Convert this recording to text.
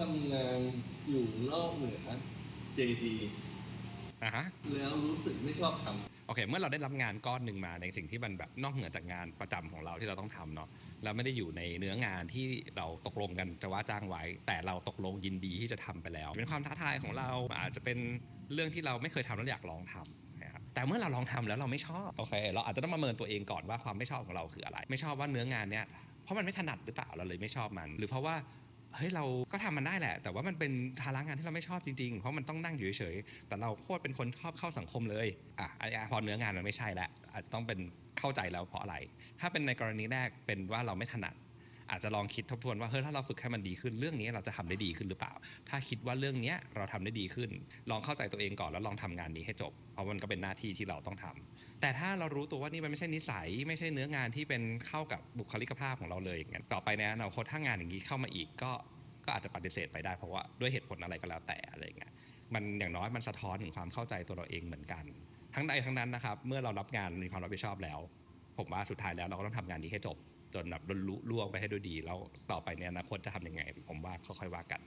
ทำงานอยู่นอกเหนือ JD อะฮะ แล้วรู้สึกไม่ชอบทำโอเค เมื่อเราได้รับงานก้อนหนึ่งมาในสิ่งที่มันแบบนอกเหนือจากงานประจำของเราที่เราต้องทำเนาะเราไม่ได้อยู่ในเนื้องานที่เราตกลงกันจะว่าจ้างไว้ แต่เราตกลงยินดีที่จะทำไปแล้ว เป็นความท้าทายของเราอาจจะเป็นเรื่องที่เราไม่เคยทำแล้วอยากลองทำนะครับแต่เมื่อเราลองทำแล้วเราไม่ชอบโอเค เราอาจจะต้องประเมินตัวเองก่อนว่าความไม่ชอบของเราคืออะไร ไม่ชอบว่าเนื้องานเนี้ยเพราะมันไม่ถนัดหรือเปล่าเราเลยไม่ชอบมัน หรือเพราะว่า เฮ้ยเราก็ทำมันได้แหละ แต่ว่ามันเป็นภาระงานที่เราไม่ชอบจริงๆ เพราะมันต้องนั่งอยู่เฉยๆ แต่เราโคตรเป็นคนชอบเข้าสังคมเลย อะอะพอเนื้องานมันไม่ใช่แล้วอาจจะต้องเป็นเข้าใจแล้วเพราะอะไร ถ้าเป็นในกรณีแรกเป็นว่าเราไม่ถนัด อาจจะลองคิดทบทวนว่าเฮ้ยถ้าเราฝึกให้มันดีขึ้น เรื่องนี้เราจะทำได้ดีขึ้นหรือเปล่า ถ้าคิดว่าเรื่องนี้เราทำได้ดีขึ้น ลองเข้าใจตัวเองก่อนแล้วลองทำงานนี้ให้จบ เพราะมันก็เป็นหน้าที่ที่เราต้องทำแต่ถ้าเรารู้ตัวว่านี่มันไม่ใช่นิสัย ไม่ใช่เนื้องานที่เป็นเข้ากับบุคลิกภาพของเราเลยอย่างนั้นต่อไปในอนาคตถ้างานอย่างนี้เข้ามาอีกก็ก็อาจจะปฏิเสธไปได้เพราะว่าด้วยเหตุผลอะไรก็แล้วแต่อะไรเงี้ยมันอย่างน้อยมันสะท้อนถึงความเข้าใจตัวเราเองเหมือนกัน ทั้งใดทั้งนั้นนะครับ เมื่อเรารับงานมีความรับผิดชอบแล้ว ผมว่าสุดท้ายแล้วเราก็ต้องทำงานนี้ให้จบ จนแบบรุ่ล่วงไปให้ด้วยดี แล้วต่อไปในอนาคตจะทำยังไง ผมว่าค่อยๆว่ากัน